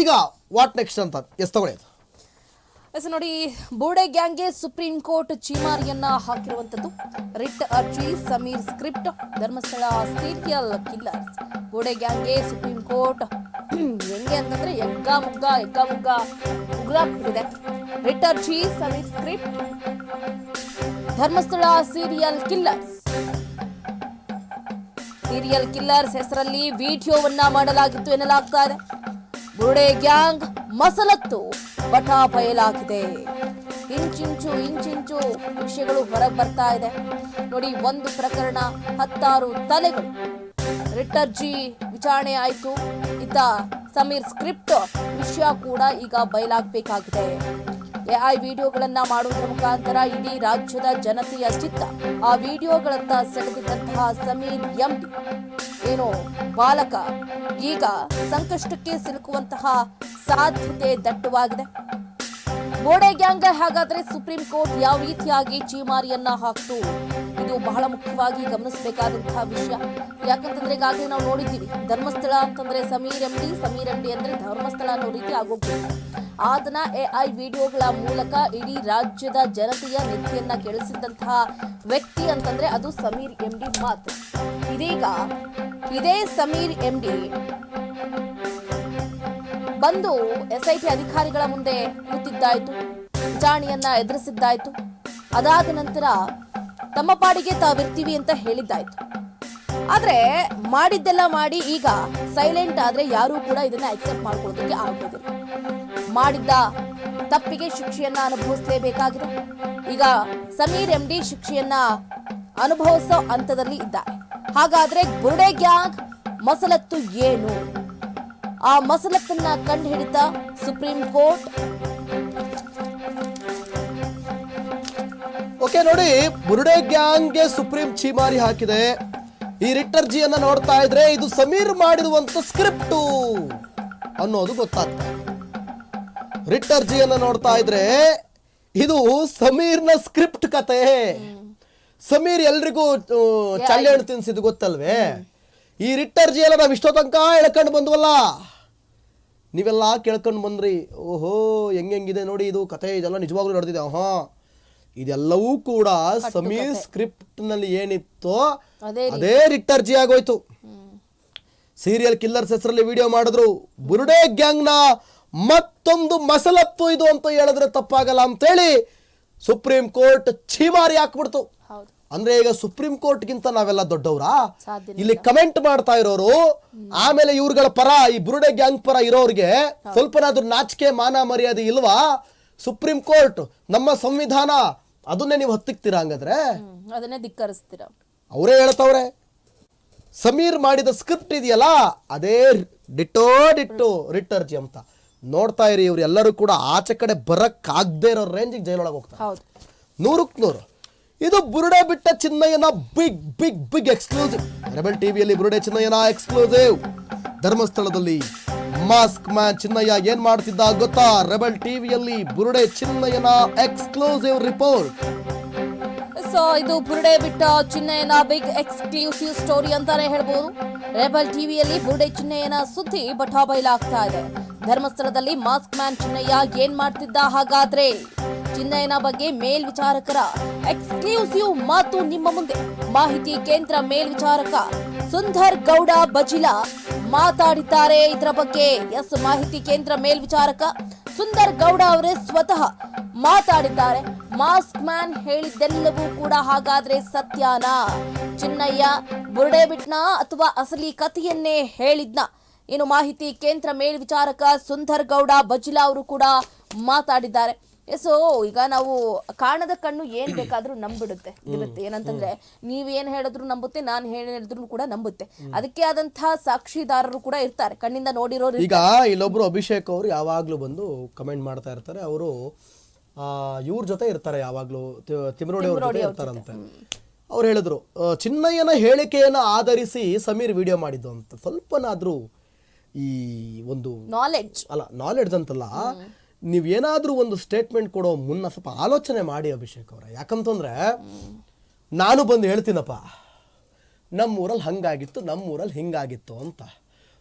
ಈಗ what next ಅಂತ? Yes ತಗೊಳ್ಳಿ ಅದು. ಎಸ್ ನೋಡಿ ಬೋಡೆ ಗ್ಯಾಂಗ್ಗೆ ಸುಪ್ರೀಂ ಕೋರ್ಟ್ ಚೀಮಾರಿಯನ್ನ ಹಾಕಿರುವಂತದ್ದು ರಿಟ್ ಅರ್ಜಿ, Sameer script Dharmasthala serial killers ಬೋಡೆ ಗ್ಯಾಂಗ್ಗೆ ಸುಪ್ರೀಂ ಕೋರ್ಟ್ ಹೆಂಗೆ ಅಂತಂದ್ರೆ ಎಗ್ಗ ಮುಗ್ಗ ಎಗ್ಗ ಮುಗ್ಗ ಉಗ್ರಾಕ್ಬಿಟ್ಟಿದೆ ರಿಟ್ ಅರ್ಜಿ, Sameer script Dharmasthala serial killers serial killers ಹೆಸರಲ್ಲಿ ವಿಡಿಯೋವನ್ನ ಮಾಡಲಾಗಿತ್ತು ಎನ್ನಲಾಗ್ತಾ ಬುರುಡೆ ಗ್ಯಾಂಗ್ ಮಸಲತ್ತು ಬಟಾ ಬಯಲಾಗಿದೆ. ಇಂಚಿಂಚು ಇಂಚಿಂಚು ವಿಷಯಗಳು ಹೊರಗೆ ಬರ್ತಾ ಇದೆ. ನೋಡಿ, ಒಂದು ಪ್ರಕರಣ ಹತ್ತಾರು ತಲೆಗಳು. ರಿಟರ್ಜಿ ವಿಚಾರಣೆ ಆಯಿತು. ಇದ್ದ ಸಮೀರ್ ಸ್ಕ್ರಿಪ್ಟ್ ವಿಷಯ ಕೂಡ ಈಗ ಬಯಲಾಗಬೇಕಾಗಿದೆ. ಎಐ ವಿಡಿಯೋಗಳನ್ನ ಮಾಡುವುದರ ಮುಖಾಂತರ ಇಡೀ ರಾಜ್ಯದ ಜನತೆಯ ಚಿತ್ತ. ಆ ವಿಡಿಯೋಗಳತ್ತ ಸೆಳೆದಿದ್ದಂತಹ ಸಮೀರ್ ಎಂಡಿ ಏನು ಬಾಲಕ. ಈಗ ಸಂಕಷ್ಟಕ್ಕೆ ಸಿಲುಕುವಂತಹ ಸಾಧ್ಯತೆ ದಟ್ಟವಾಗಿದೆ. ಗೋಡೆ ಗ್ಯಾಂಗ್ ಹಾಗಾದ್ರೆ ಸುಪ್ರೀಂ ಕೋರ್ಟ್ ಯಾವ ರೀತಿಯಾಗಿ ಚೀಮಾರಿಯನ್ನ ಹಾಕ್ತು? ಇದು ಬಹಳ ಮುಖ್ಯವಾಗಿ ಗಮನಿಸಬೇಕಾದಂತಹ ವಿಷಯ. ಯಾಕಂತಂದ್ರೆ ಈಗಾಗಲೇ ನಾವು ನೋಡಿದ್ದೀವಿ, ಧರ್ಮಸ್ಥಳ ಅಂತಂದ್ರೆ ಸಮೀರ್ ಎಂಡಿ ಸಮೀರ್ ಎಂಡಿ ಅಂದ್ರೆ ಧರ್ಮಸ್ಥಳ ಅನ್ನೋ ರೀತಿ ಆಗೋಗ್ಬೇಕು ಆತನ ಎಐ ವಿಡಿಯೋಗಳ ಮೂಲಕ ಇಡೀ ರಾಜ್ಯದ ಜನತೆಯ ನಿಧಿಯನ್ನ ಕೆಳಿಸಿದಂತಹ ವ್ಯಕ್ತಿ ಅಂತಂದ್ರೆ ಅದು ಸಮೀರ್ ಎಂಡಿ ಮಾತು. ಇದೀಗ ಇದೇ ಸಮೀರ್ ಎಂಡಿ ಬಂದು ಎಸ್ಐಟಿ ಅಧಿಕಾರಿಗಳ ಮುಂದೆ ಕೂತಿದ್ದಾಯ್ತು ವಿಚಾರಣೆಯನ್ನ ಎದುರಿಸಿದ್ದಾಯ್ತು. ಅದಾದ ನಂತರ ತಮ್ಮ ಪಾಡಿಗೆ ತಾವಿರ್ತೀವಿ ಅಂತ ಹೇಳಿದ್ದಾಯ್ತು. ಆದ್ರೆ ಮಾಡಿದ್ದೆಲ್ಲ ಮಾಡಿ ಈಗ ಸೈಲೆಂಟ್ ಆದ್ರೆ ಯಾರೂ ಕೂಡ ಇದನ್ನ ಅಕ್ಸೆಪ್ಟ್ ಮಾಡ್ಕೊಳ್ಳೋದಕ್ಕೆ ಆಗೋದಿಲ್ಲ. ಮಾಡಿದ್ದ ತಪ್ಪಿಗೆ ಶಿಕ್ಷೆಯನ್ನ ಅನುಭವಿಸಲೇಬೇಕಾಗಿದೆ. ಈಗ ಸಮೀರ್ ಎಂ ಡಿ ಶಿಕ್ಷೆಯನ್ನ ಅನುಭವಿಸೋ ಹಂತದಲ್ಲಿ ಇದ್ದಾರೆ. ಹಾಗಾದ್ರೆ ಬುರುಡೆ ಗ್ಯಾಂಗ್ ಮಸಲತ್ತು ಏನು? ಆ ಮಸಲತ್ತನ್ನ ಕಂಡು ಹಿಡಿದ ಸುಪ್ರೀಂ ಕೋರ್ಟ್. ಓಕೆ, ನೋಡಿ ಬುರುಡೆ ಗ್ಯಾಂಗ್ಗೆ ಸುಪ್ರೀಂ ಚೀಮಾರಿ ಹಾಕಿದೆ. ಈ ರಿಟರ್ಜಿಯನ್ನ ನೋಡ್ತಾ ಇದ್ರೆ ಇದು ಸಮೀರ್ ಮಾಡಿರುವಂತ ಸ್ಕ್ರಿಪ್ಟು ಅನ್ನೋದು ಗೊತ್ತಾಗ್ತಾ ಇದೆ. ರಿಟ್ ಅರ್ಜಿಯನ್ನ ನೋಡ್ತಾ ಇದ್ರೆ ಇದು ಸಮೀರ್ನ ಸ್ಕ್ರಿಪ್ಟ್ ಕತೆ. ಸಮೀರ್ ಎಲ್ರಿಗೂ ಚಳ್ಳೆ ಹಣ್ಣು ತಿನ್ಸಿದ್ ಗೊತ್ತಲ್ವೇ? ಈ ರಿಟ್ ಅರ್ಜಿ ಎಲ್ಲ ನಾವು ಇಷ್ಟೋ ತನಕ ಎಳ್ಕೊಂಡು ಬಂದ್ವಲ್ಲ? ನೀವೆಲ್ಲ ಕೇಳ್ಕೊಂಡು ಬಂದ್ರಿ. ಓಹೋ ಹೆಂಗ್ ಹೆಂಗಿದೆ ನೋಡಿ ಇದು ಕತೆ. ಇದೆಲ್ಲ ನಿಜವಾಗ್ಲೂ ನಡೆದಿದೆ. ಆಹಾ. ಇದೆಲ್ಲವೂ ಕೂಡ ಸಮೀರ್ ಸ್ಕ್ರಿಪ್ಟ್ನಲ್ಲಿ ಏನಿತ್ತೋ ಅದೇ ರಿಟ್ಟರ್ಜಿ ರಿಟ್ ಅರ್ಜಿ ಆಗೋಯ್ತು. ಸೀರಿಯಲ್ ಕಿಲ್ಲರ್ಸ್ ಹೆಸರಲ್ಲಿ ವಿಡಿಯೋ ಮಾಡಿದ್ರು. ಬುರುಡೆ ಗ್ಯಾಂಗ್ನ ಮತ್ತೊಂದು ಮಸಲತ್ತು ಇದು ಅಂತ ಹೇಳಿದ್ರೆ ತಪ್ಪಾಗಲ್ಲ ಅಂತೇಳಿ ಸುಪ್ರೀಂ ಕೋರ್ಟ್ ಛೀಮಾರಿ ಹಾಕ್ಬಿಡ್ತು. ಅಂದ್ರೆ ಈಗ ಸುಪ್ರೀಂ ಕೋರ್ಟ್ಗಿಂತ ನಾವೆಲ್ಲ ದೊಡ್ಡವರಾ? ಇಲ್ಲಿ. ಕಮೆಂಟ್ ಮಾಡ್ತಾ ಇರೋರು ಆಮೇಲೆ ಇವ್ರುಗಳ ಪರ ಈ ಬುರುಡೆ ಗ್ಯಾಂಗ್ ಪರ ಇರೋರಿಗೆ ಸ್ವಲ್ಪನಾದ್ರೂ ನಾಚಿಕೆ ಮಾನ ಮರ್ಯಾದೆ ಇಲ್ವಾ? ಸುಪ್ರೀಂ ಕೋರ್ಟ್ ನಮ್ಮ ಸಂವಿಧಾನ ಅದನ್ನೇ ನೀವು ಹತ್ತಿಕ್ತೀರಾ ಹಂಗಾದ್ರೆ? ಅದನ್ನೇ ಧಿಕ್ಕರಿಸ್ತೀರ? ಅವರೇ ಹೇಳ್ತವ್ರೆ. ಸಮೀರ್ ಮಾಡಿದ ಸ್ಕ್ರಿಪ್ಟ್ ಇದೆಯಲ್ಲ ಅದೇ ಡಿಟ್ಟೋ ಡಿಟ್ಟು ರಿಟರ್ಜಿ ಅಂತ. ನೋಡ್ತಾ ಇರಿ ಇವ್ರು ಎಲ್ಲರೂ ಕೂಡ ಆಚೆ ಕಡೆ ಬರಕ್ಕಾಗದೇ ಇರೋ ರೇಂಜಿಗೆ ಜೈಲೊಳಗೆ ಹೋಗ್ತಾರೆ. ನೂರಕ್ಕೆ ನೂರು. ಇದು ಬುರುಡೆ ಬಿಟ್ಟ ಚಿನ್ನಯ್ಯನ big big big exclusive rebel ಟಿವಿಯಲ್ಲಿ ಬುರುಡೆ ಚಿನ್ನಯ್ಯನ ಎಕ್ಸ್ಕ್ಲೂಸಿವ್ ಧರ್ಮಸ್ಥಳದಲ್ಲಿ ಮಾಸ್ಕ್ ಮ್ಯಾನ್ ಚಿನ್ನಯ್ಯ ಏನ್ ಮಾಡ್ತಿದ್ದ ಗೊತ್ತಾ? ರೆಬಲ್ ಟಿವಿಯಲ್ಲಿ ಬುರುಡೆ ಚಿನ್ನಯ್ಯನ ಎಕ್ಸ್ಕ್ಲೂಸಿವ್ ರಿಪೋರ್ಟ್ ಇದು ಬುರುಡೆ ಬಿಟ್ಟ ಚಿಹ್ನೆಯನ್ನ ಬಿಗ್ ಎಕ್ಸ್ಕ್ಲೂಸಿವ್ ಸ್ಟೋರಿ ಅಂತಾನೆ ಹೇಳ್ಬೋದು. ರೇಬಲ್ ಟಿವಿಯಲ್ಲಿ ಬುರುಡೆ ಚಿಹ್ನೆಯನ್ನ ಸುದ್ದಿ ಬಟಾ ಬಯಲಾಗ್ತಾ ಇದೆ. ಧರ್ಮಸ್ಥಳದಲ್ಲಿ ಮಾಸ್ಕ್ ಮ್ಯಾನ್ ಚಿನ್ನಯ್ಯ ಏನ್ ಮಾಡ್ತಿದ್ದ ಹಾಗಾದ್ರೆ? ಚಿನ್ನಯ್ಯನ ಬಗ್ಗೆ ಮೇಲ್ವಿಚಾರಕರ ಎಕ್ಸ್ಕ್ಲೂಸಿವ್ ಮಾತು ನಿಮ್ಮ ಮುಂದೆ. ಮಾಹಿತಿ ಕೇಂದ್ರ ಮೇಲ್ವಿಚಾರಕ ಸುಂದರ್ ಗೌಡ ಬಜಿಲಾ ಮಾತಾಡಿದ್ದಾರೆ ಇದರ ಬಗ್ಗೆ. ಎಸ್ ಮಾಹಿತಿ ಕೇಂದ್ರ ಮೇಲ್ವಿಚಾರಕ ಸುಂದರ್ ಗೌಡ ಅವರೇ ಸ್ವತಃ ಮಾತಾಡಿದ್ದಾರೆ. ಮಾಸ್ಕ್ ಮ್ಯಾನ್ ಹೇಳಿದ್ದೆಲ್ಲವೂ ಕೂಡ ಹಾಗಾದ್ರೆ ಸತ್ಯಾನ? ಚಿನ್ನಯ್ಯ ಬುರುಡೆ ಬಿಟ್ನ ಅಥವಾ ಅಸಲಿ ಕಥೆಯನ್ನೇ ಹೇಳಿದ್ನ? ಇನ್ನು ಮಾಹಿತಿ ಕೇಂದ್ರ ಮೇಲ್ವಿಚಾರಕ ಸುಂದರ್ ಗೌಡ ಬಜಿಲಾ ಅವರು ಕೂಡ ಮಾತಾಡಿದ್ದಾರೆ. ಸೊ ಈಗ ನಾವು ಕಾಣದ ಕಣ್ಣು ಏನ್ ಬೇಕಾದ್ರೂ ನಂಬಿಡುತ್ತೆ. ಇರುತ್ತೆ ಏನಂತಂದ್ರೆ ನೀವ್ ಏನ್ ಹೇಳಿದ್ರು ನಂಬುತ್ತೆ ನಾನ್ ಹೇಳಿದ್ರು ಕೂಡ ನಂಬುತ್ತೆ. ಅದಕ್ಕೆ ಆದಂತಹ ಸಾಕ್ಷಿದಾರರು ಕೂಡ ಇರ್ತಾರೆ. ಕಣ್ಣಿಂದ ನೋಡಿರೋರು ಈಗ ಇಲ್ಲೊಬ್ರು ಅಭಿಷೇಕ್ ಅವರು ಯಾವಾಗ್ಲೂ ಬಂದು ಕಮೆಂಟ್ ಮಾಡ್ತಾ ಇರ್ತಾರೆ. ಅವರು ಇವ್ರ ಜೊತೆ ಇರ್ತಾರೆ ಯಾವಾಗ್ಲೂ. ತಿಮರೋಡಿ ಅವ್ರ ಜೊತೆ ಇರ್ತಾರಂತೆ. ಅವ್ರು ಹೇಳಿದ್ರು ಆ, ಚಿನ್ನಯ್ಯನ ಹೇಳಿಕೆಯನ್ನು ಆಧರಿಸಿ ಸಮೀರ್ ವಿಡಿಯೋ ಮಾಡಿದ್ದು ಅಂತ. ಸ್ವಲ್ಪನಾದ್ರೂ ಈ ಒಂದು ನಾಲೆಡ್ಜ್ ಅಲ್ಲ ನಾಲೆಡ್ಜ್ ಅಂತಲ್ಲ. ನೀವೇನಾದ್ರೂ ಒಂದು ಸ್ಟೇಟ್ಮೆಂಟ್ ಕೊಡೋ ಮುನ್ನ ಸ್ವಲ್ಪ ಆಲೋಚನೆ ಮಾಡಿ ಅಭಿಷೇಕ್ ಅವರ. ಯಾಕಂತಂದರೆ ನಾನು ಬಂದು ಹೇಳ್ತೀನಪ್ಪ ನಮ್ಮೂರಲ್ಲಿ ಹಂಗಾಗಿತ್ತು ನಮ್ಮೂರಲ್ಲಿ ಹಿಂಗಾಗಿತ್ತು ಅಂತ.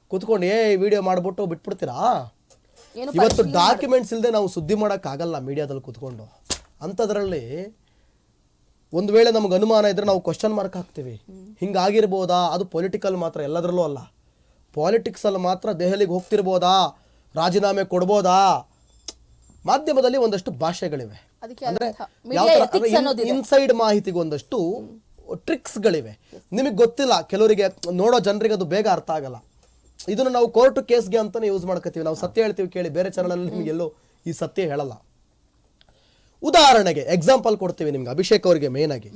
ಕುತ್ಕೊಂಡು ಏ ವಿಡಿಯೋ ಮಾಡಿಬಿಟ್ಟು ಬಿಟ್ಬಿಡ್ತೀರಾ? ಇವತ್ತು ಡಾಕ್ಯುಮೆಂಟ್ಸ್ ಇಲ್ಲದೆ ನಾವು ಸುದ್ದಿ ಮಾಡೋಕ್ಕಾಗಲ್ಲ ಮೀಡಿಯಾದಲ್ಲಿ ಕುತ್ಕೊಂಡು. ಅಂಥದ್ರಲ್ಲಿ ಒಂದು ವೇಳೆ ನಮ್ಗೆ ಅನುಮಾನ ಇದ್ರೆ ನಾವು ಕ್ವಶನ್ ಮಾರ್ಕ್ ಹಾಕ್ತೀವಿ. ಹಿಂಗಾಗಿರ್ಬೋದಾ? ಅದು ಪೊಲಿಟಿಕಲ್ ಮಾತ್ರ ಎಲ್ಲದರಲ್ಲೂ ಅಲ್ಲ. ಪಾಲಿಟಿಕ್ಸಲ್ಲಿ ಮಾತ್ರ ದೆಹಲಿಗೆ ಹೋಗ್ತಿರ್ಬೋದಾ? ರಾಜೀನಾಮೆ ಕೊಡ್ಬೋದಾ? ಮಾಧ್ಯಮದಲ್ಲಿ ಒಂದಷ್ಟು ಭಾಷೆಗಳಿವೆ. ಅಂದ್ರೆ. ಯಾವ ಥರ. ಇನ್ಸೈಡ್ ಮಾಹಿತಿಗೆ ಒಂದಷ್ಟು ಟ್ರಿಕ್ಸ್ಗಳಿವೆ ನಿಮಗೆ ಗೊತ್ತಿಲ್ಲ ಕೆಲವರಿಗೆ ನೋಡೋ ಜನರಿಗೆ ಅದು ಬೇಗ ಅರ್ಥ ಆಗಲ್ಲ. ಇದನ್ನು ನಾವು ಕೋರ್ಟ್ ಕೇಸ್ಗೆ ಅಂತಾನೆ ಯೂಸ್ ಮಾಡ್ಕೋತೀವಿ. ನಾವು ಸತ್ಯ ಹೇಳ್ತೀವಿ ಕೇಳಿ ಬೇರೆ ಚಾನಲಲ್ಲಿ ನಿಮ್ಗೆ ಎಲ್ಲೂ ಈ ಸತ್ಯ ಹೇಳಲ್ಲ. ಉದಾಹರಣೆಗೆ ಎಕ್ಸಾಂಪಲ್ ಕೊಡ್ತೀವಿ ನಿಮ್ಗೆ ಅಭಿಷೇಕ್ ಅವರಿಗೆ ಮೇನ್ ಆಗಿ.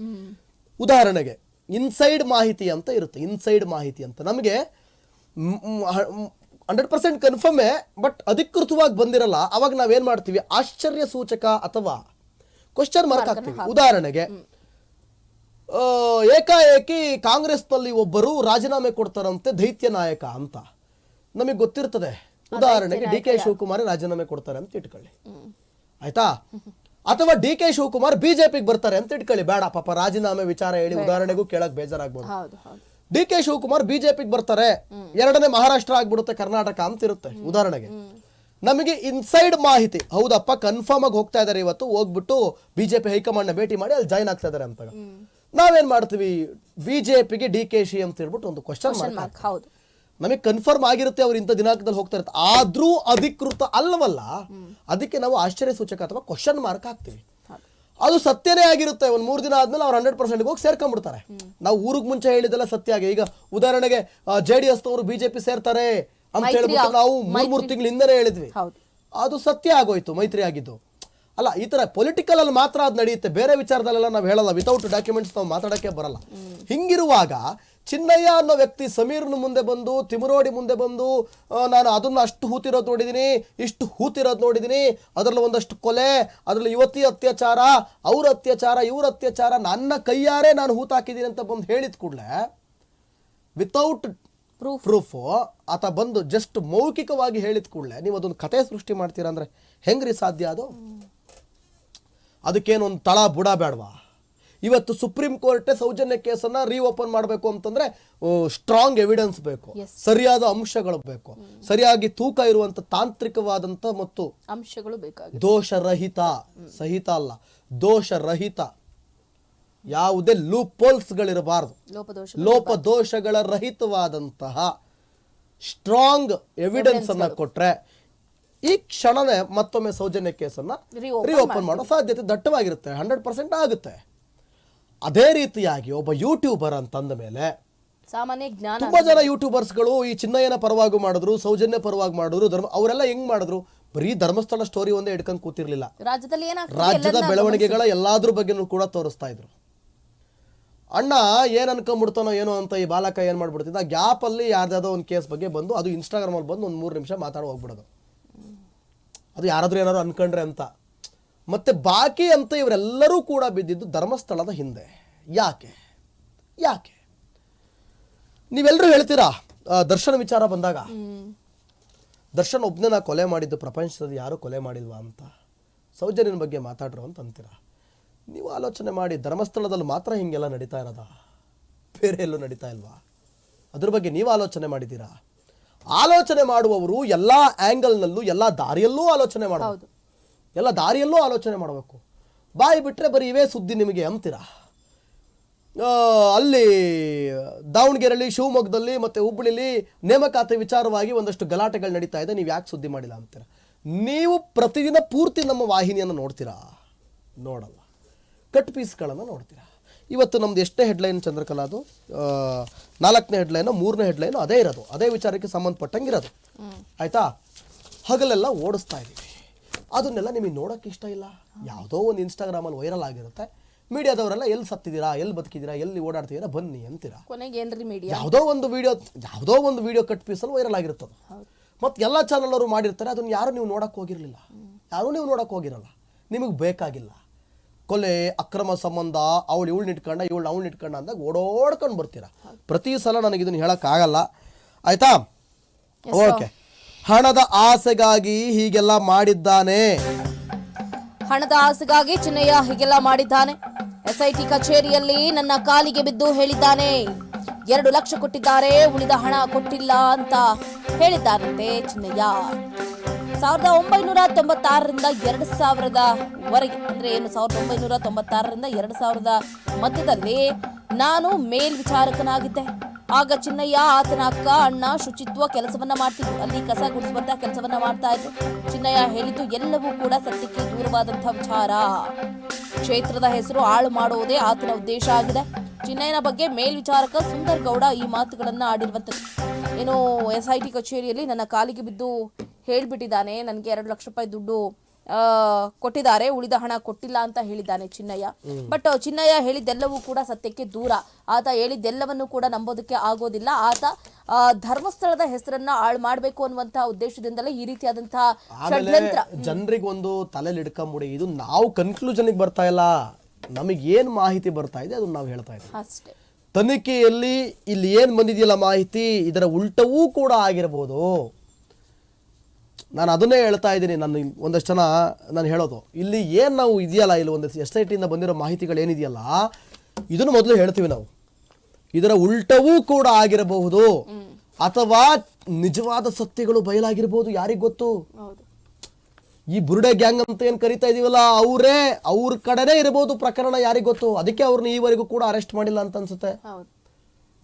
ಉದಾಹರಣೆಗೆ ಇನ್ಸೈಡ್ ಮಾಹಿತಿ ಅಂತ ಇರುತ್ತೆ ಇನ್ಸೈಡ್ ಮಾಹಿತಿ ಅಂತ. ನಮಗೆ ಹಂಡ್ರೆಡ್ ಪರ್ಸೆಂಟ್ ಕನ್ಫರ್ಮೇ ಬಟ್ ಅಧಿಕೃತವಾಗಿ ಬಂದಿರಲ್ಲ. ಅವಾಗ ನಾವೇನ್ ಮಾಡ್ತೀವಿ? ಆಶ್ಚರ್ಯ ಸೂಚಕ ಅಥವಾ ಕ್ವಶನ್ ಮಾರ್ಕ್ ಹಾಕ್ತೀವಿ. ಉದಾಹರಣೆಗೆ ಏಕಾಏಕಿ ಕಾಂಗ್ರೆಸ್ನಲ್ಲಿ ಒಬ್ಬರು ರಾಜೀನಾಮೆ ಕೊಡ್ತಾರಂತೆ ದೈತ್ಯ ನಾಯಕ ಅಂತ. ನಮಗೆ ಗೊತ್ತಿರ್ತದೆ. ಉದಾಹರಣೆಗೆ ಡಿ ಕೆ ಶಿವಕುಮಾರ್ ರಾಜೀನಾಮೆ ಕೊಡ್ತಾರೆ ಅಂತ ಇಟ್ಕೊಳ್ಳಿ. ಆಯ್ತಾ? ಅಥವಾ ಡಿ ಕೆ ಶಿವಕುಮಾರ್ ಬಿಜೆಪಿಗೆ ಬರ್ತಾರೆ ಅಂತ ಇಟ್ಕೊಳ್ಳಿ. ಬೇಡ ಪಾಪ ರಾಜೀನಾಮೆ ವಿಚಾರ ಹೇಳಿ ಉದಾಹರಣೆಗೂ ಕೇಳಕ್ ಬೇಜಾರಾಗ್ಬೋದು. ಡಿ ಕೆ ಶಿವಕುಮಾರ್ ಬಿಜೆಪಿಗೆ ಬರ್ತಾರೆ. ಎರಡನೇ ಮಹಾರಾಷ್ಟ್ರ ಆಗ್ಬಿಡುತ್ತೆ ಕರ್ನಾಟಕ ಅಂತ ಇರುತ್ತೆ ಉದಾಹರಣೆಗೆ. ನಮಗೆ ಇನ್ಸೈಡ್ ಮಾಹಿತಿ ಹೌದಪ್ಪ ಕನ್ಫರ್ಮ್ ಆಗಿ ಹೋಗ್ತಾ ಇದಾರೆ ಇವತ್ತು ಹೋಗ್ಬಿಟ್ಟು ಬಿಜೆಪಿ ಹೈಕಮಾಂಡ್ನ ಭೇಟಿ ಮಾಡಿ ಅಲ್ಲಿ ಜಾಯ್ನ್ ಆಗ್ತಾ ಇದಾರೆ ಅಂತ. ನಾವೇನ್ ಮಾಡ್ತೀವಿ? ಬಿಜೆಪಿಗೆ ಡಿ ಕೆ ಶಿ ಅಂತ ಹೇಳ್ಬಿಟ್ಟು ಒಂದು ಕ್ವಶನ್ ಮಾರ್ಕ್ ನಮಗೆ ಕನ್ಫರ್ಮ್ ಆಗಿರುತ್ತೆ ಅವ್ರು ಇಂಥ ದಿನಾಂಕದಲ್ಲಿ ಹೋಗ್ತಾ ಇರುತ್ತೆ. ಆದ್ರೂ ಅಧಿಕೃತ ಅಲ್ಲವಲ್ಲ ಅದಕ್ಕೆ ನಾವು ಆಶ್ಚರ್ಯ ಸೂಚಕ ಅಥವಾ ಕ್ವಶನ್ ಮಾರ್ಕ್ ಹಾಕ್ತೀವಿ. ಅದು ಸತ್ಯನೇ ಆಗಿರುತ್ತೆ. ಒಂದು ಮೂರು ದಿನ ಆದ್ಮೇಲೆ ಅವ್ರು ಹಂಡ್ರೆಡ್ ಪರ್ಸೆಂಟ್ ಹೋಗಿ ಸೇರ್ಕೊಂಡ್ಬಿಡ್ತಾರೆ. ನಾವು ಊರಿಗೆ ಮುಂಚೆ ಹೇಳಿದೆಲ್ಲ ಸತ್ಯ ಆಗಿ ಈಗ ಉದಾಹರಣೆಗೆ ಜೆ ಡಿ ಎಸ್ ಅವರು ಬಿಜೆಪಿ ಸೇರ್ತಾರೆ ಅಂತ ಹೇಳ್ಬಿಟ್ಟು ನಾವು ಮೂರ್ ಮೂರು ತಿಂಗಳ ಹಿಂದೆನೇ ಹೇಳಿದ್ವಿ. ಹೌದು. ಅದು ಸತ್ಯ ಆಗೋಯ್ತು ಮೈತ್ರಿ ಆಗಿದ್ದು. ಅಲ್ಲ ಈ ತರ ಪೊಲಿಟಿಕಲ್ ಅಲ್ಲಿ ಮಾತ್ರ ಅದು ನಡೆಯುತ್ತೆ. ಬೇರೆ ವಿಚಾರದಲ್ಲೆಲ್ಲ ನಾವು ಹೇಳಲ್ಲ. ವಿತೌಟ್ ಡಾಕ್ಯುಮೆಂಟ್ಸ್ ನಾವು ಮಾತಾಡಕ್ಕೆ ಬರಲ್ಲ. ಹಿಂಗಿರುವಾಗ ಚಿನ್ನಯ್ಯ ಅನ್ನೋ ವ್ಯಕ್ತಿ ಸಮೀರ್ನ ಮುಂದೆ ಬಂದು ತಿಮರೋಡಿ ಮುಂದೆ ಬಂದು ನಾನು ಅದನ್ನ ಅಷ್ಟು ಹೂತಿರೋದು ನೋಡಿದ್ದೀನಿ ಇಷ್ಟು ಹೂತಿರೋದು ನೋಡಿದ್ದೀನಿ ಅದರಲ್ಲಿ ಒಂದಷ್ಟು ಕೊಲೆ ಅದರಲ್ಲಿ ಯುವತಿ ಅತ್ಯಾಚಾರ ಅವ್ರ ಅತ್ಯಾಚಾರ ಇವ್ರ ಅತ್ಯಾಚಾರ ನನ್ನ ಕೈಯಾರೆ ನಾನು ಹೂತಾಕಿದ್ದೀನಿ ಅಂತ ಬಂದು ಹೇಳಿದ ಕೂಡಲೇ ವಿತೌಟ್ ಪ್ರೂಫ್ ಪ್ರೂಫು ಆತ ಬಂದು ಜಸ್ಟ್ ಮೌಖಿಕವಾಗಿ ಹೇಳಿದ ಕೂಡಲೇ ನೀವು ಅದೊಂದು ಕತೆ ಸೃಷ್ಟಿ ಮಾಡ್ತೀರಾ ಅಂದ್ರೆ ಹೆಂಗ್ರಿ ಸಾಧ್ಯ ಅದು? ಅದಕ್ಕೇನೊಂದು ತಳ ಬುಡ ಬೇಡವಾ ಇವತ್ತು ಸುಪ್ರೀಂ ಕೋರ್ಟ್ ಸೌಜನ್ಯ ಕೇಸನ್ನ ರೀಓಪನ್ ಮಾಡಬೇಕು ಅಂತಂದ್ರೆ ಸ್ಟ್ರಾಂಗ್ ಎವಿಡೆನ್ಸ್ ಬೇಕು. ಸರಿಯಾದ ಅಂಶಗಳು ಬೇಕು. ಸರಿಯಾಗಿ ತೂಕ ಇರುವಂತ ತಾಂತ್ರಿಕವಾದಂತ ಮತ್ತು ಅಂಶಗಳು ದೋಷರಹಿತ ಸಹಿತ ಅಲ್ಲ ದೋಷರಹಿತ ಯಾವುದೇ ಲೂಪೋಲ್ಸ್ಗಳಿರಬಾರದು. ಲೋಪ ಲೋಪದೋಷಗಳ ರಹಿತವಾದಂತಹ ಸ್ಟ್ರಾಂಗ್ ಎವಿಡೆನ್ಸ್ ಅನ್ನ ಕೊಟ್ರೆ ಈ ಕ್ಷಣನೇ ಮತ್ತೊಮ್ಮೆ ಸೌಜನ್ಯ ಕೇಸನ್ನ ರೀ ರಿಓಪನ್ ಮಾಡೋ ಸಾಧ್ಯತೆ ದಟ್ಟವಾಗಿರುತ್ತೆ ಹಂಡ್ರೆಡ್ ಪರ್ಸೆಂಟ್ ಆಗುತ್ತೆ. ಅದೇ ರೀತಿಯಾಗಿ ಒಬ್ಬ ಯೂಟ್ಯೂಬರ್ ಅಂತಂದ ಮೇಲೆ ಸಾಮಾನ್ಯ ಜ್ಞಾನ ತುಂಬಾ ಜನ ಯೂಟ್ಯೂಬರ್ಸ್ಗಳು ಈ ಚಿನ್ನಯ್ಯನ ಪರವಾಗಿ ಮಾಡಿದ್ರು ಸೌಜನ್ಯ ಪರವಾಗಿ ಮಾಡಿದ್ರು ಧರ್ಮ ಅವರೆಲ್ಲ ಹೆಂಗ್ ಮಾಡಿದ್ರು? ಬರೀ ಧರ್ಮಸ್ಥಳ ಸ್ಟೋರಿ ಒಂದೇ ಹಿಡ್ಕೊಂಡು ಕೂತಿರ್ಲಿಲ್ಲ. ರಾಜ್ಯದಲ್ಲಿ ಏನಾಗ್ತದೆ? ರಾಜ್ಯದ ಎಲ್ಲದನ್ನ ಬೆಳವಣಿಗೆಗಳ ಎಲ್ಲಾದ್ರ ಬಗ್ಗೆನೂ ಕೂಡ ತೋರಿಸ್ತಾ ಇದ್ರು. ಅಣ್ಣ ಏನ್ ಅನ್ಕೊಂಡ್ಬಿಡ್ತಾನೋ ಏನೋ ಅಂತ ಈ ಬಾಲಕ ಏನ್ ಮಾಡ್ಬಿಡ್ತಿದ್ದ? ಗ್ಯಾಪ್ ಅಲ್ಲಿ ಯಾರ್ದಾದೋ ಒಂದು ಕೇಸ್ ಬಗ್ಗೆ ಬಂದು ಅದು ಇನ್ಸ್ಟಾಗ್ರಾಮ್ ಅಲ್ಲಿ ಬಂದು ಒಂದು ಮೂರು ನಿಮಿಷ ಮಾತಾಡಿ ಹೋಗ್ಬಿಡೋದು ಅದು ಯಾರಾದ್ರೂ ಏನಾದ್ರು ಅನ್ಕೊಂಡ್ರೆ ಅಂತ. ಮತ್ತೆ ಬಾಕಿ ಅಂತ ಇವರೆಲ್ಲರೂ ಕೂಡ ಬಿದ್ದಿದ್ದು ಧರ್ಮಸ್ಥಳದ ಹಿಂದೆ. ಯಾಕೆ? ಯಾಕೆ? ನೀವೆಲ್ಲರೂ ಹೇಳ್ತೀರಾ? ದರ್ಶನ ವಿಚಾರ ಬಂದಾಗ. ದರ್ಶನ್ ಒಬ್ಬನೇ ನಾ ಕೊಲೆ ಮಾಡಿದ್ದು ಪ್ರಪಂಚದಲ್ಲಿ ಯಾರೂ ಕೊಲೆ ಮಾಡಿಲ್ವಾ ಅಂತ ಸೌಜನ್ಯನ ಬಗ್ಗೆ ಮಾತಾಡ್ರು ಅಂತ ಅಂತೀರಾ? ನೀವು ಆಲೋಚನೆ ಮಾಡಿ ಧರ್ಮಸ್ಥಳದಲ್ಲಿ ಮಾತ್ರ ಹಿಂಗೆಲ್ಲ ನಡೀತಾ ಇರೋದಾ? ಬೇರೆ ಎಲ್ಲೂ ನಡೀತಾ ಇಲ್ವಾ? ಅದ್ರ ಬಗ್ಗೆ ನೀವು ಆಲೋಚನೆ ಮಾಡಿದ್ದೀರಾ? ಆಲೋಚನೆ ಮಾಡುವವರು ಎಲ್ಲ ಆ್ಯಂಗಲ್ನಲ್ಲೂ ಎಲ್ಲ ದಾರಿಯಲ್ಲೂ ಆಲೋಚನೆ ಮಾಡಬೇಕು ಹೌದು ಎಲ್ಲ ದಾರಿಯಲ್ಲೂ ಆಲೋಚನೆ ಮಾಡಬೇಕು. ಬಾಯಿ ಬಿಟ್ಟರೆ ಬರೀ ಇವೇ ಸುದ್ದಿ ನಿಮಗೆ ಅಂತೀರಾ? ಅಲ್ಲಿ ದಾವಣಗೆರೆಯಲ್ಲಿ ಶಿವಮೊಗ್ಗದಲ್ಲಿ ಮತ್ತು ಹುಬ್ಬಳ್ಳಿಲಿ ನೇಮಕಾತಿ ವಿಚಾರವಾಗಿ ಒಂದಷ್ಟು ಗಲಾಟೆಗಳು ನಡೀತಾ ಇದೆ. ನೀವು ಯಾಕೆ ಸುದ್ದಿ ಮಾಡಿಲ್ಲ ಅಂತೀರ? ನೀವು ಪ್ರತಿದಿನ ಪೂರ್ತಿ ನಮ್ಮ ವಾಹಿನಿಯನ್ನು ನೋಡ್ತೀರಾ? ನೋಡಲ್ಲ. ಕಟ್ ಪೀಸ್ಗಳನ್ನು ನೋಡ್ತೀರಾ? ಇವತ್ತು ನಮ್ದು ಎಷ್ಟೇ ಹೆಡ್ಲೈನ್ ಚಂದ್ರಕಲಾ ಅದು ನಾಲ್ಕನೇ ಹೆಡ್ಲೈನು ಮೂರನೇ ಹೆಡ್ಲೈನು ಅದೇ ಇರೋದು. ಅದೇ ವಿಚಾರಕ್ಕೆ ಸಂಬಂಧಪಟ್ಟಂಗೆ ಇರೋದು ಆಯಿತಾ? ಹಗಲೆಲ್ಲ ಓಡಿಸ್ತಾ ಇದ್ದೀವಿ. ಅದನ್ನೆಲ್ಲ ನಿಮಗೆ ನೋಡೋಕ್ಕೆ ಇಷ್ಟ ಇಲ್ಲ. ಯಾವುದೋ ಒಂದು ಇನ್ಸ್ಟಾಗ್ರಾಮಲ್ಲಿ ವೈರಲ್ ಆಗಿರುತ್ತೆ. ಮೀಡಿಯಾದವರೆಲ್ಲ ಎಲ್ಲಿ ಸತ್ತಿದ್ದೀರಾ ಎಲ್ಲಿ ಬದುಕಿದ್ದೀರಾ ಎಲ್ಲಿ ಓಡಾಡ್ತಿದ್ದೀರಾ ಬನ್ನಿ ಅಂತೀರಾ. ಕೊನೆಗೆ ಏನ್ರಿ ಮೀಡಿಯಾ ಯಾವುದೋ ಒಂದು ವಿಡಿಯೋ ಯಾವುದೋ ಒಂದು ವಿಡಿಯೋ ಕಟ್ ಪೀಸಲ್ಲಿ ವೈರಲ್ ಆಗಿರುತ್ತದೆ. ಮತ್ತು ಎಲ್ಲ ಚಾನಲ್ ಅವರು ಮಾಡಿರ್ತಾರೆ ಅದನ್ನು ಯಾರು ನೀವು ನೋಡಕ್ಕೆ ಹೋಗಿರಲಿಲ್ಲ. ಯಾರೂ ನೀವು ನೋಡಕ್ಕೆ ಹೋಗಿರಲ್ಲ. ನಿಮಗೆ ಬೇಕಾಗಿಲ್ಲ. ಕೊಲೆ ಅಕ್ರಮ ಸಂಬಂಧ ಅವಳು ಇವಳು ಇಟ್ಕೊಂಡ ಇವಳು ಅವಳು ಇಟ್ಕೊಂಡ ಅಂದಾಗ ಓಡೋಡ್ಕೊಂಡು ಬರ್ತೀರಾ. ಪ್ರತಿ ಸಲ ನನಗೆ ಇದನ್ನು ಹೇಳೋಕ್ಕಾಗಲ್ಲ ಆಯಿತಾ? ಓಕೆ ಹಣದ ಆಸೆಗಾಗಿ ಹೀಗೆಲ್ಲ ಮಾಡಿದ್ದಾನೆ. ಹಣದ ಆಸೆಗಾಗಿ ಚಿನ್ನಯ್ಯ ಹೀಗೆಲ್ಲ ಮಾಡಿದ್ದಾನೆ. ಎಸ್ಐಟಿ ಕಚೇರಿಯಲ್ಲಿ ನನ್ನ ಕಾಲಿಗೆ ಬಿದ್ದು ಹೇಳಿದ್ದಾನೆ. ಎರಡು ಲಕ್ಷ ಕೊಟ್ಟಿದ್ದಾರೆ, ಉಳಿದ ಹಣ ಕೊಟ್ಟಿಲ್ಲ ಅಂತ ಹೇಳಿದ್ದಾನಂತೆ ಚಿನ್ನಯ್ಯ. ಸಾವಿರದ ಒಂಬೈನೂರ ತೊಂಬತ್ತಾರರಿಂದ ಎರಡು ಸಾವಿರದ ವರೆಗೆ, ಅಂದ್ರೆ ಏನು, ಸಾವಿರದ ಒಂಬೈನೂರ ತೊಂಬತ್ತಾರರಿಂದ ಎರಡು ಸಾವಿರದ ಮಧ್ಯದಲ್ಲಿ ನಾನು ಮೇಲ್ವಿಚಾರಕನಾಗಿದ್ದೆ. ಆಗ ಚಿನ್ನಯ್ಯ, ಆತನ ಅಕ್ಕ, ಅಣ್ಣ ಶುಚಿತ್ವ ಕೆಲಸವನ್ನ ಮಾಡ್ತಿದ್ರು. ಅಲ್ಲಿ ಕಸ ಗುಡಿಸುವಂತ ಕೆಲಸವನ್ನ ಮಾಡ್ತಾ ಇದ್ರು. ಚಿನ್ನಯ್ಯ ಹೇಳಿದ್ದು ಎಲ್ಲವೂ ಕೂಡ ಸತ್ಯಕ್ಕೆ ದೂರವಾದಂತಹ ವಿಚಾರ. ಕ್ಷೇತ್ರದ ಹೆಸರು ಹಾಳು ಮಾಡುವುದೇ ಆತನ ಉದ್ದೇಶ ಆಗಿದೆ. ಚಿನ್ನಯ್ಯನ ಬಗ್ಗೆ ಮೇಲ್ವಿಚಾರಕ ಸುಂದರ್ ಗೌಡ ಈ ಮಾತುಗಳನ್ನ ಆಡಿರುವಂಥದ್ದು. ಏನು ಎಸ್ ಐ ಟಿ ಕಚೇರಿಯಲ್ಲಿ ನನ್ನ ಕಾಲಿಗೆ ಬಿದ್ದು ಹೇಳ್ಬಿಟ್ಟಿದ್ದಾನೆ. ನನಗೆ ಎರಡು ಲಕ್ಷ ರೂಪಾಯಿ ದುಡ್ಡು ಕೊಟ್ಟಿದ್ದಾರೆ ಉಳಿದ ಹಣ ಕೊಟ್ಟಿಲ್ಲ ಅಂತ ಹೇಳಿದ್ದಾನೆ ಚಿನ್ನಯ್ಯ. ಬಟ್ ಚಿನ್ನಯ್ಯ ಹೇಳಿದ್ದೆಲ್ಲವೂ ಕೂಡ ಸತ್ಯಕ್ಕೆ ದೂರ. ಆತ ಹೇಳಿದ್ದೆಲ್ಲವನ್ನು ಕೂಡ ನಂಬೋದಕ್ಕೆ ಆಗೋದಿಲ್ಲ. ಆತ ಧರ್ಮಸ್ಥಳದ ಹೆಸರನ್ನ ಹಾಳು ಮಾಡಬೇಕು ಅನ್ನುವಂತ ಉದ್ದೇಶದಿಂದಲೇ ಈ ರೀತಿಯಾದಂತಹ ಷಡ್ಯಂತ್ರ. ಜನರಿಗೆ ಒಂದು ತಲೆಯಲ್ಲಿ ಹಿಡ್ಕೊಂಬಿಡಿ. ಇದು ನಾವು ಕನ್ಕ್ಲೂಷನ್ಗೆ ಬರ್ತಾ ಇಲ್ಲ. ನಮಗೆ ಏನು ಮಾಹಿತಿ ಬರ್ತಾ ಇದೆ ಅದನ್ನ ನಾವು ಹೇಳ್ತಾ ಇದ್ದೀವಿ. ಅಷ್ಟೇ. ತನಿಖೆಯಲ್ಲಿ ಇಲ್ಲಿ ಏನು ಬಂದಿದೆಯಲ್ಲ ಮಾಹಿತಿ ಇದರ ಉಲ್ಟವೂ ಕೂಡ ಆಗಿರಬಹುದು ನಾನು ಅದನ್ನೇ ಹೇಳ್ತಾ ಇದ್ದೀನಿ. ನಾನು ಒಂದಷ್ಟು ಜನ ನಾನು ಹೇಳೋದು. ಇಲ್ಲಿ ಏನು ನಾವು ಇದೆಯಲ್ಲ? ಇಲ್ಲಿ ಒಂದು ಎಸ್ ಐ ಟಿಯಿಂದ ಬಂದಿರೋ ಮಾಹಿತಿಗಳು ಏನಿದೆಯಲ್ಲ? ಇದನ್ನು ಮೊದಲು ಹೇಳ್ತೀವಿ ನಾವು. ಇದರ ಉಲ್ಟವೂ ಕೂಡ ಆಗಿರಬಹುದು. ಅಥವಾ ನಿಜವಾದ ಸತ್ಯಗಳು ಬಯಲಾಗಿರ್ಬೋದು ಯಾರಿಗೆ ಗೊತ್ತು? ಈ ಬುರುಡೆ ಗ್ಯಾಂಗ್ ಅಂತ ಏನು ಕರಿತಾ ಇದೀವಲ್ಲ? ಅವರೇ ಅವ್ರ ಕಡೆನೇ ಇರಬಹುದು ಪ್ರಕರಣ ಯಾರಿಗೆ ಗೊತ್ತು? ಅದಕ್ಕೆ ಅವ್ರನ್ನ ಈವರೆಗೂ ಕೂಡ ಅರೆಸ್ಟ್ ಮಾಡಿಲ್ಲ ಅಂತ ಅನ್ಸುತ್ತೆ.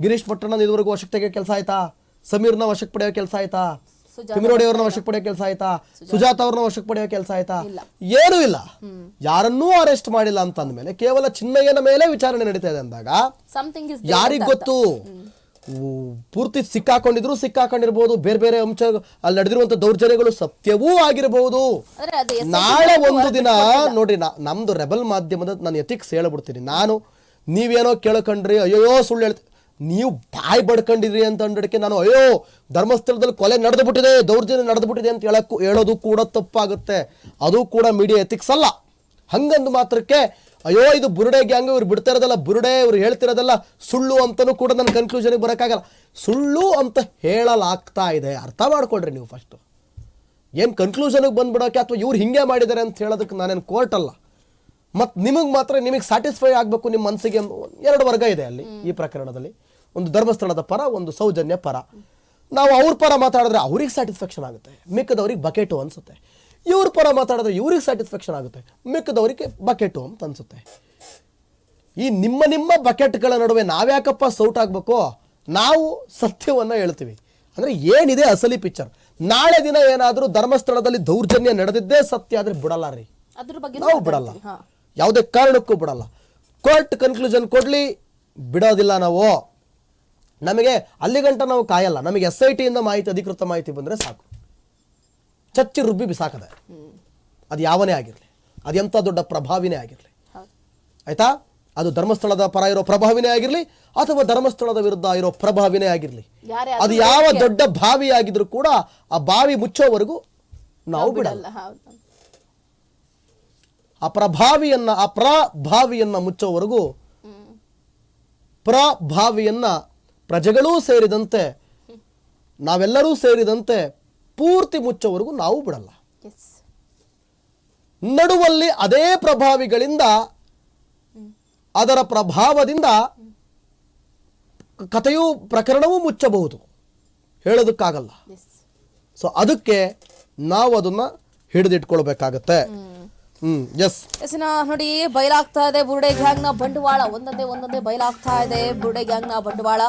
ಗಿರೀಶ್ ಪಟ್ಟಣದ ಇದುವರೆಗೂ ವಶಕ್ಕೆ ತೆಗೆಯೋ ಕೆಲಸ ಆಯ್ತಾ? ಸಮೀರ್ನ ವಶಕ್ಕೆ ಪಡೆಯೋ ಕೆಲಸ ಆಯ್ತಾ? ತಿಮಿರೋಡಿ ಅವ್ರನ್ನ ವಶಕ್ಕೆ ಪಡೆಯೋ ಕೆಲಸ ಆಯ್ತಾ? ಸುಜಾತ. ಅವ್ರನ್ನ ವಶಕ್ಕೆ ಪಡೆಯೋ ಕೆಲಸ ಆಯ್ತಾ. ಏನೂ ಇಲ್ಲ. ಯಾರನ್ನೂ ಅರೆಸ್ಟ್ ಮಾಡಿಲ್ಲ ಅಂತ ಅಂದ್ಮೇಲೆ ಕೇವಲ ಚಿನ್ನಯ್ಯನ ಮೇಲೆ ವಿಚಾರಣೆ ನಡೀತಾ ಇದೆ ಅಂದಾಗ ಯಾರಿಗ್ ಗೊತ್ತು? ಪೂರ್ತಿ ಸಿಕ್ಕಾಕೊಂಡಿದ್ರು ಸಿಕ್ಕಾಕೊಂಡಿರ್ಬೋದು. ಬೇರೆ ಬೇರೆ ಅಂಶ ಅಲ್ಲಿ ನಡೆದಿರುವಂತ ದೌರ್ಜನ್ಯಗಳು ಸತ್ಯವೂ ಆಗಿರಬಹುದು ನಾಳೆ ಒಂದು ದಿನ ನೋಡ್ರಿ ನಾ- ನಮ್ದು ರೆಬಲ್ ಮಾಧ್ಯಮದ ನಾನು ಎಥಿಕ್ಸ್ ಹೇಳ್ಬಿಡ್ತೀನಿ. ನಾನು ನೀವೇನೋ ಕೇಳ್ಕೊಂಡ್ರಿ ಅಯ್ಯೋ ಸುಳ್ಳು ಹೇಳ್ತಿ ನೀವು ಬಾಯಿ ಬಡ್ಕೊಂಡಿರಿ ಅಂತ ಅಂದಕ್ಕೆ ನಾನು, ಅಯ್ಯೋ, ಧರ್ಮಸ್ಥಳದಲ್ಲಿ ಕೊಲೆ ನಡೆದು ಬಿಟ್ಟಿದೆ ದೌರ್ಜನ್ಯ ನಡೆದು ಬಿಟ್ಟಿದೆ ಅಂತ ಹೇಳಕ್ಕೂ ಹೇಳೋದು ಕೂಡ ತಪ್ಪಾಗುತ್ತೆ. ಅದು ಕೂಡ ಮೀಡಿಯಾ ಎಥಿಕ್ಸ್ ಅಲ್ಲ. ಹಂಗಂದು ಮಾತ್ರಕ್ಕೆ, ಅಯ್ಯೋ, ಇದು ಬುರುಡೆ ಗ್ಯಾಂಗ್ ಇವ್ರು ಬಿಡ್ತಾ ಇರೋದಲ್ಲ, ಬುರುಡೆ ಇವ್ರು ಹೇಳ್ತಿರೋದಲ್ಲ, ಸುಳ್ಳು ಅಂತಲೂ ಕೂಡ ನನ್ನ ಕನ್ಕ್ಲೂಷನ್ಗೆ ಬರೋಕ್ಕಾಗಲ್ಲ. ಸುಳ್ಳು ಅಂತ ಹೇಳಲಾಗ್ತಾ ಇದೆ. ಅರ್ಥ ಮಾಡ್ಕೊಳ್ರಿ ನೀವು ಫಸ್ಟು ಏನು ಕನ್ಕ್ಲೂಷನ್ಗೆ ಬಂದ್ಬಿಡೋಕೆ ಅಥವಾ ಇವ್ರು ಹಿಂಗೆ ಮಾಡಿದ್ದಾರೆ ಅಂತ ಹೇಳೋದಕ್ಕೆ ನಾನೇನು ಕೋರ್ಟ್ ಅಲ್ಲ. ಮತ್ತು ನಿಮಗೆ ಮಾತ್ರ ನಿಮಗೆ ಸ್ಯಾಟಿಸ್ಫೈ ಆಗಬೇಕು ನಿಮ್ಮ ಮನಸ್ಸಿಗೆ ಎರಡು ವರ್ಗ ಇದೆ ಅಲ್ಲಿ, ಈ ಪ್ರಕರಣದಲ್ಲಿ. ಒಂದು ಧರ್ಮಸ್ಥಳದ ಪರ ಒಂದು ಸೌಜನ್ಯ ಪರ. ನಾವು ಅವ್ರ ಪರ ಮಾತಾಡಿದ್ರೆ ಅವ್ರಿಗೆ ಸ್ಯಾಟಿಸ್ಫ್ಯಾಕ್ಷನ್ ಆಗುತ್ತೆ. ಮಿಕ್ಕದವ್ರಿಗೆ ಬಕೆಟು ಅನಿಸುತ್ತೆ. ಇವ್ರ ಪರ ಮಾತಾಡಿದ್ರೆ ಇವ್ರಿಗೆ ಸ್ಯಾಟಿಸ್ಫ್ಯಾಕ್ಷನ್ ಆಗುತ್ತೆ. ಮಿಕ್ಕದವರಿಗೆ ಬಕೆಟು ಅಂತ ಅನಿಸುತ್ತೆ. ಈ ನಿಮ್ಮ ನಿಮ್ಮ ಬಕೆಟ್ಗಳ ನಡುವೆ ನಾವ್ಯಾಕಪ್ಪ ಸೌಟ್ ಆಗಬೇಕು? ನಾವು ಸತ್ಯವನ್ನು ಹೇಳ್ತೀವಿ. ಅಂದರೆ ಏನಿದೆ ಅಸಲಿ ಪಿಕ್ಚರ್ ನಾಳೆ ದಿನ ಏನಾದರೂ ಧರ್ಮಸ್ಥಳದಲ್ಲಿ ದೌರ್ಜನ್ಯ ನಡೆದಿದ್ದೇ ಸತ್ಯ ಆದರೆ ಬಿಡಲ್ಲ ರೀ. ಅದ್ರ ಬಗ್ಗೆ ನಾವು ಬಿಡಲ್ಲ. ಯಾವುದೇ ಕಾರಣಕ್ಕೂ ಬಿಡಲ್ಲ. ಕೋರ್ಟ್ ಕನ್ಕ್ಲೂಷನ್ ಕೊಡಲಿ ಬಿಡೋದಿಲ್ಲ ನಾವು. ನಮಗೆ ಅಲ್ಲಿಗಂಟ ನಾವು ಕಾಯಲ್ಲ. ನಮಗೆ ಎಸ್ ಐ ಟಿಯಿಂದ ಮಾಹಿತಿ ಅಧಿಕೃತ ಮಾಹಿತಿ ಬಂದರೆ ಸಾಕು. ಚಚ್ಚಿ ರುಬ್ಬಿ ಬಿಸಾಕದೆ. ಅದು ಯಾವನೇ ಆಗಿರಲಿ. ಅದು ಎಂಥ ದೊಡ್ಡ ಪ್ರಭಾವಿನೇ ಆಗಿರಲಿ. ಆಯ್ತಾ? ಅದು ಧರ್ಮಸ್ಥಳದ ಪರ ಇರೋ ಪ್ರಭಾವಿನೇ ಆಗಿರಲಿ ಅಥವಾ ಧರ್ಮಸ್ಥಳದ ವಿರುದ್ಧ ಇರೋ ಪ್ರಭಾವಿನೇ ಆಗಿರಲಿ. ಅದು ಯಾವ ದೊಡ್ಡ ಬಾವಿ ಆಗಿದ್ರು ಕೂಡ ಆ ಬಾವಿ ಮುಚ್ಚೋವರೆಗೂ ನಾವು ಬಿಡಲ್ಲ. ಆ ಪ್ರಭಾವಿಯನ್ನ ಆ ಪ್ರಭಾವಿಯನ್ನ ಮುಚ್ಚೋವರೆಗೂ ಪ್ರಭಾವಿಯನ್ನ ಪ್ರಜೆಗಳೂ ಸೇರಿದಂತೆ ನಾವೆಲ್ಲರೂ ಸೇರಿದಂತೆ ಪೂರ್ತಿ ಮುಚ್ಚೋವರೆಗೂ ನಾವು ಬಿಡಲ್ಲ. ನಡುವಲ್ಲಿ ಅದೇ ಪ್ರಭಾವಿಗಳಿಂದ ಅದರ ಪ್ರಭಾವದಿಂದ ಕಥೆಯು ಪ್ರಕರಣವೂ ಮುಚ್ಚಬಹುದು. ಹೇಳೋದಕ್ಕಾಗಲ್ಲ. ಸೊ ಅದಕ್ಕೆ ನಾವು ಅದನ್ನು ಹಿಡಿದಿಟ್ಕೊಳ್ಬೇಕಾಗತ್ತೆ ಎಸ್ ಎಸ್ನ ನೋಡಿ ಬಯಲಾಗ್ತಾ ಇದೆ ಬುರುಡೆ ನ ಬಂಡವಾಳ. ಒಂದೊಂದೇ ಒಂದೊಂದೇ ಬಯಲಾಗ್ತಾ ಇದೆ ಬುರುಡೆ ನ ಬಂಡವಾಳ.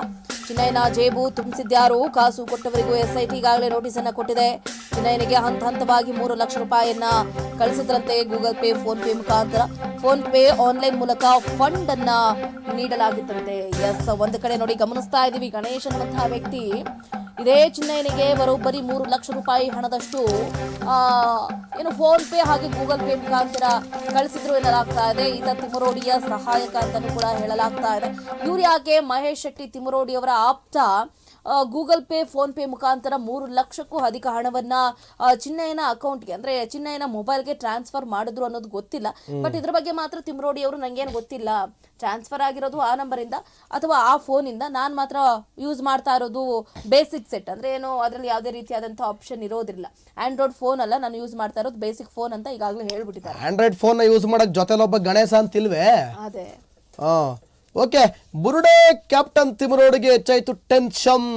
ಚಿನ್ನಯ್ಯನ ಜೇಬು ತುಂಬಿಸಿದ್ಯಾರು ಕಾಸು ಕೊಟ್ಟವರಿಗೂ ಎಸ್ಐಟಿ ಈಗಾಗಲೇ ನೋಟಿಸ್ ಅನ್ನ ಕೊಟ್ಟಿದೆ. ಚಿನ್ನಯ್ಯನಿಗೆ ಹಂತ ಹಂತವಾಗಿ ಮೂರು ಲಕ್ಷ ರೂಪಾಯಿಯನ್ನ ಕಳಿಸಿದ್ರಂತೆ ಗೂಗಲ್ ಪೇ ಫೋನ್ ಪೇ ಮುಖಾಂತರ. ಫೋನ್ ಪೇ ಆನ್ಲೈನ್ ಮೂಲಕ ಫಂಡ್ ಅನ್ನ ನೀಡಲಾಗಿತ್ತಂತೆ. ಎಸ್ ಒಂದು ಕಡೆ ನೋಡಿ ಗಮನಿಸ್ತಾ ಇದೀವಿ ಗಣೇಶ್ ಅನ್ನುವಂತಹ ವ್ಯಕ್ತಿ. ಇದೇ ಚಿನ್ನಯ್ಯನಿಗೆ ಬರೋಬ್ಬರಿ ಮೂರು ಲಕ್ಷ ರೂಪಾಯಿ ಹಣದಷ್ಟು ಆ, ಏನು ಫೋನ್ ಪೇ ಹಾಗೆ ಗೂಗಲ್ ಪೇ ಮುಖಾಂತರ ಕಳಿಸಿದ್ರು ಎನ್ನಲಾಗ್ತಾ ಇದೆ. ಈತ ತಿಮರೋಡಿಯ ಸಹಾಯಕ ಅಂತಾನೂ ಕೂಡ ಹೇಳಲಾಗ್ತಾ ಇದೆ. ಇವ್ರು ಯಾಕೆ ಮಹೇಶ್ ಶೆಟ್ಟಿ ತಿಮರೋಡಿ ಅವರ ಆಪ್ತ ಗೂಗಲ್ ಪೇ ಫೋನ್ ಪೇ ಮುಖಾಂತರ ಮೂರು ಲಕ್ಷಕ್ಕೂ ಅಧಿಕ ಹಣವನ್ನ ಚಿನ್ನಯ್ಯನ ಅಕೌಂಟ್ಗೆ ಅಂದ್ರೆ ಚಿನ್ನಯ್ಯನ ಮೊಬೈಲ್ಗೆ ಟ್ರಾನ್ಸ್ಫರ್ ಮಾಡಿದ್ರು ಅನ್ನೋದು ಗೊತ್ತಿಲ್ಲ. ಬಟ್ ಇದ್ರ ಬಗ್ಗೆ ಮಾತ್ರ ತಿಮ್ರೋಡಿ ಅವರು ನಂಗೇನು ಗೊತ್ತಿಲ್ಲ. ಟ್ರಾನ್ಸ್ಫರ್ ಆಗಿರೋದು ಆ ನಂಬರಿಂದ ಅಥವಾ ಆ ಫೋನಿಂದ ನಾನು ಮಾತ್ರ ಯೂಸ್ ಮಾಡ್ತಾ ಇರೋದು ಬೇಸಿಕ್ ಸೆಟ್ ಅಂದ್ರೆ ಏನು ಅದರಲ್ಲಿ ಯಾವುದೇ ರೀತಿಯಾದಂಥ ಆಪ್ಷನ್ ಇರೋದಿಲ್ಲ. ಆಂಡ್ರಾಯ್ಡ್ ಫೋನ್ ಅಲ್ಲ ನಾನು ಯೂಸ್ ಮಾಡ್ತಾ ಇರೋದು ಬೇಸಿಕ್ ಫೋನ್ ಅಂತ ಈಗಾಗಲೇ ಹೇಳ್ಬಿಟ್ಟಿದ್ದಾರೆ. ಆಂಡ್ರಾಯ್ಡ್ ಫೋನ್ ಯೂಸ್ ಮಾಡಕ್ ಜೊತೆಲೊಬ್ಬ ಗಣೇಶ ಅಂತಿಲ್ವೇ? ಅದೇ. ಹಾ. ಓಕೆ ಬುರುಡೆ ಕ್ಯಾಪ್ಟನ್ ತಿಮರೋಡಿಗೆ ಹೆಚ್ಚಾಯ್ತು ಟೆನ್ಷನ್